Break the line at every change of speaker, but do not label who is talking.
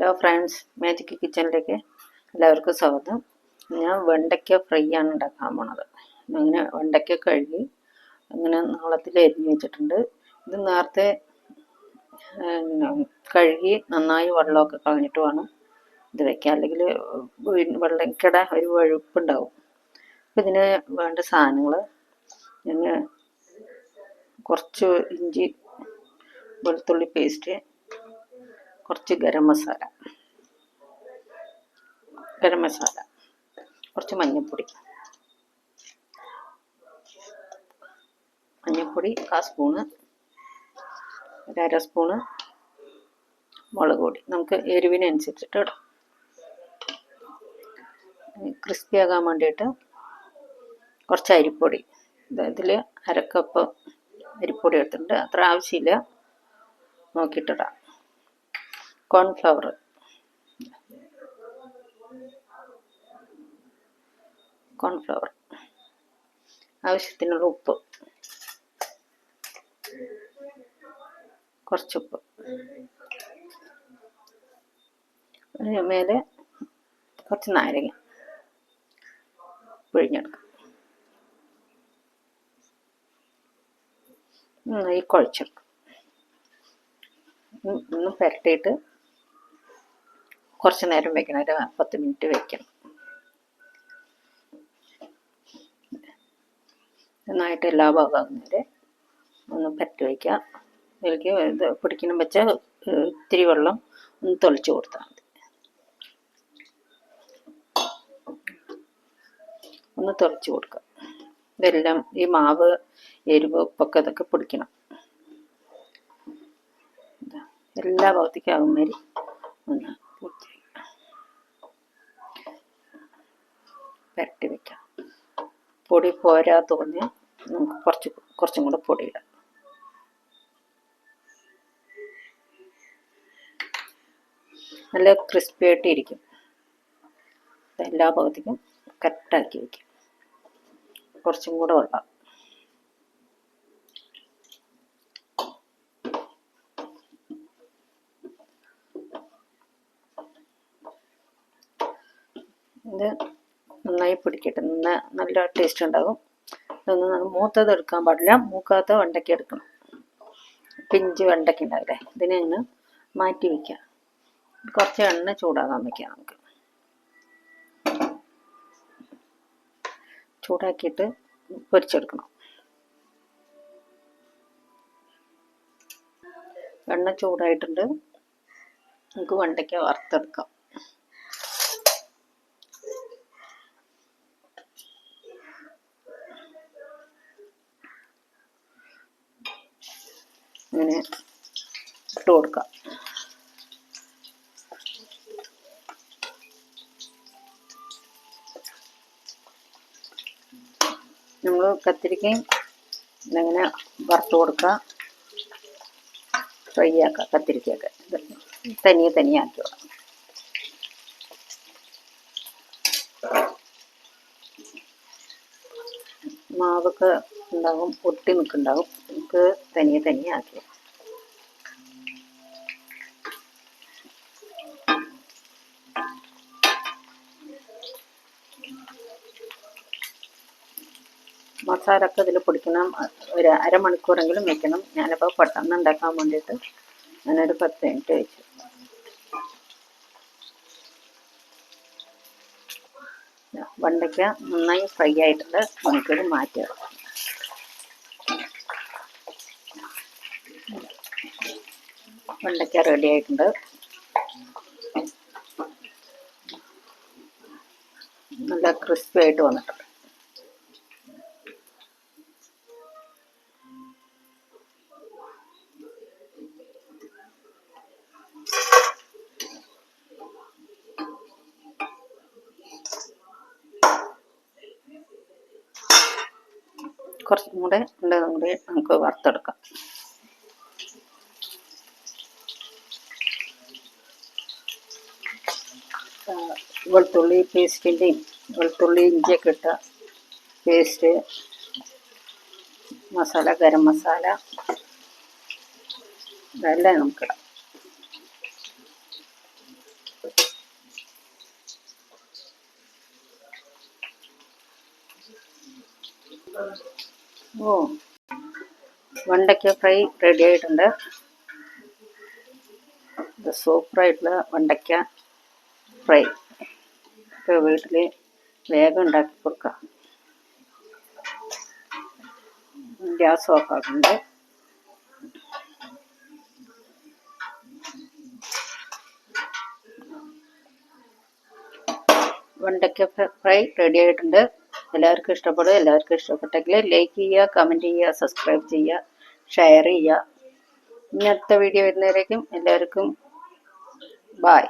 Hello friends magic കിച്ചണിലേക്ക് എല്ലാവർക്കും സ്വാഗതം. ഞാൻ വെണ്ടയ്ക്ക ഫ്രൈ ആണ് ഉണ്ടാക്കാൻ പോണത്. അങ്ങനെ വെണ്ടയ്ക്ക കഴുകി അങ്ങനെ നാളത്തിൽ എരിഞ്ഞ് വെച്ചിട്ടുണ്ട്. ഇത് നേരത്തെ കഴുകി നന്നായി വെള്ളമൊക്കെ കളഞ്ഞിട്ട് വേണം ഇത് വയ്ക്കാൻ അല്ലെങ്കിൽ വെള്ളക്കട ഒരു വഴുപ്പുണ്ടാവും. അപ്പം ഇതിന് വേണ്ട സാധനങ്ങൾ ഞാൻ കുറച്ച് ഇഞ്ചി വെളുത്തുള്ളി പേസ്റ്റ് കുറച്ച് ഗരം മസാല. ഗരം മസാല. കുറച്ച് മഞ്ഞൾപ്പൊടി. മഞ്ഞൾപ്പൊടി കാ സ്പൂണ്. ഒരര സ്പൂണ് മുളക് പൊടി. നമുക്ക് എരിവിനനുസരിച്ചിട്ട് ഇടാം. ക്രിസ്പി ആകാൻ വേണ്ടിയിട്ട് കുറച്ച് അരിപ്പൊടി. ഇതിൽ അരക്കപ്പ് അരിപ്പൊടി എടുത്തിട്ടുണ്ട്. അത്ര ആവശ്യമില്ല. നോക്കിയിട്ടിടാം കോൺഫ്ലവർ. കോൺഫ്ലവർ. ആവശ്യത്തിനുള്ള ഉപ്പ്. കുറച്ചുപ്പ്. മേലെ കുറച്ച് നാരങ്ങ പിഴിഞ്ഞെടുക്കാം. നന്നായി കുഴച്ചെടുക്കും. ഒന്ന് പുരട്ടിയിട്ട് കുറച്ച് നേരം വെക്കണം. ഒരു പത്ത് മിനിറ്റ് വെക്കണം. നന്നായിട്ട് എല്ലാ ഭാഗവും വരെ ഒന്ന് പറ്റി വയ്ക്കുക ഇതിലേക്ക് ഇത് പിടിക്കണം വെച്ചാൽ ഇത്തിരി വെള്ളം ഒന്ന് തെളിച്ച് കൊടുത്താൽ മതി. ഒന്ന് തെളിച്ച് കൊടുക്കുക. ഇതെല്ലാം ഈ മാവ് എരിവ് ഉപ്പൊക്കെ ഇതൊക്കെ പിടിക്കണം. എല്ലാ ഭാഗത്തേക്കും ഒന്ന് പൂർത്തി പരട്ടി വെക്കാം. പൊടി പോരാ തോന്നി നമുക്ക് കുറച്ച് കുറച്ചും കൂടെ പൊടി ഇടാം നല്ല ക്രിസ്പി ആയിട്ട് ഇരിക്കും. എല്ലാ ഭാഗത്തേക്കും കറക്റ്റാക്കി വയ്ക്കും കുറച്ചും കൂടെ വെള്ളം. ഇത് നന്നായി പിടിക്കട്ടെ. നന്ന നല്ല ടേസ്റ്റ് ഉണ്ടാകും. ഇതൊന്ന് മൂത്തത് എടുക്കാൻ പാടില്ല. മൂക്കാത്ത വെണ്ടയ്ക്ക എടുക്കണം. പിഞ്ച് വെണ്ടയ്ക്ക ഉണ്ടാവില്ലേ? ഇതിനെ അങ്ങ് മാറ്റി വയ്ക്കാം കുറച്ച് എണ്ണ ചൂടാകാൻ വയ്ക്കാം നമുക്ക്. ചൂടാക്കിയിട്ട് പൊരിച്ചെടുക്കണം. എണ്ണ ചൂടായിട്ടുണ്ട്. നമുക്ക് വെണ്ടയ്ക്ക വറുത്തെടുക്കാം. ഇങ്ങനെ ഇട്ട് കൊടുക്കാം. നമ്മൾ കത്തിരിക്കയും ഇങ്ങനെ വറുത്ത് കൊടുക്കുക. ഫ്രൈ ആക്കുക കത്തിരിക്കയൊക്കെ. തനിയെ തനിയെ ആക്കി വിടാം മാവൊക്കെ ഉണ്ടാകും ഒട്ടി നിൽക്കുന്നുണ്ടാകും നമുക്ക് തനിയെ തനിയെ ആക്കി മസാല ഒക്കെ ഇതിൽ പൊടിക്കണം. ഒരു അരമണിക്കൂറെങ്കിലും വെക്കണം. ഞാനിപ്പോൾ പെട്ടെന്ന് ഉണ്ടാക്കാൻ വേണ്ടിയിട്ട് ഞാനൊരു പത്ത് മിനിറ്റ് വെച്ചു. വെണ്ടയ്ക്ക നന്നായി ഫ്രൈ ആയിട്ടുണ്ട്. നമുക്കിത് മാറ്റുക വെണ്ടയ്ക്ക റെഡി ആയിട്ടുണ്ട്. നല്ല ക്രിസ്പി ആയിട്ട് വന്നിട്ടുണ്ട്. കുറച്ചും കൂടെ ഉള്ളതും കൂടി നമുക്ക് വറുത്തെടുക്കാം വെളുത്തുള്ളി പേസ്റ്റിന്റെയും വെളുത്തുള്ളി ഇഞ്ചിയൊക്കെ ഇട്ട പേസ്റ്റ് മസാല ഗരം മസാല ഇതെല്ലാം നമുക്കിടാം Thank. ഓ. വെണ്ടയ്ക്ക ഫ്രൈ റെഡി ആയിട്ടുണ്ട്. ഇത് സൂപ്പറായിട്ടുള്ള വെണ്ടയ്ക്ക ഫ്രൈ. ഒക്കെ വീട്ടിൽ വേഗം ഉണ്ടാക്കി കൊടുക്കാം. ഗ്യാസ് ഓഫ് ആക്കുന്നുണ്ട്. വെണ്ടയ്ക്ക ഫ്രൈ റെഡി ആയിട്ടുണ്ട്. എല്ലാവർക്കും ഇഷ്ടപ്പെടും. എല്ലാവർക്കും ഇഷ്ടപ്പെട്ടെങ്കിൽ ലൈക്ക് ചെയ്യുക കമന്റ് ചെയ്യുക സബ്സ്ക്രൈബ് ചെയ്യുക ഷെയർ ചെയ്യുക. ഇനി അടുത്ത വീഡിയോ വരുന്നവരേക്കും എല്ലാവർക്കും ബായ്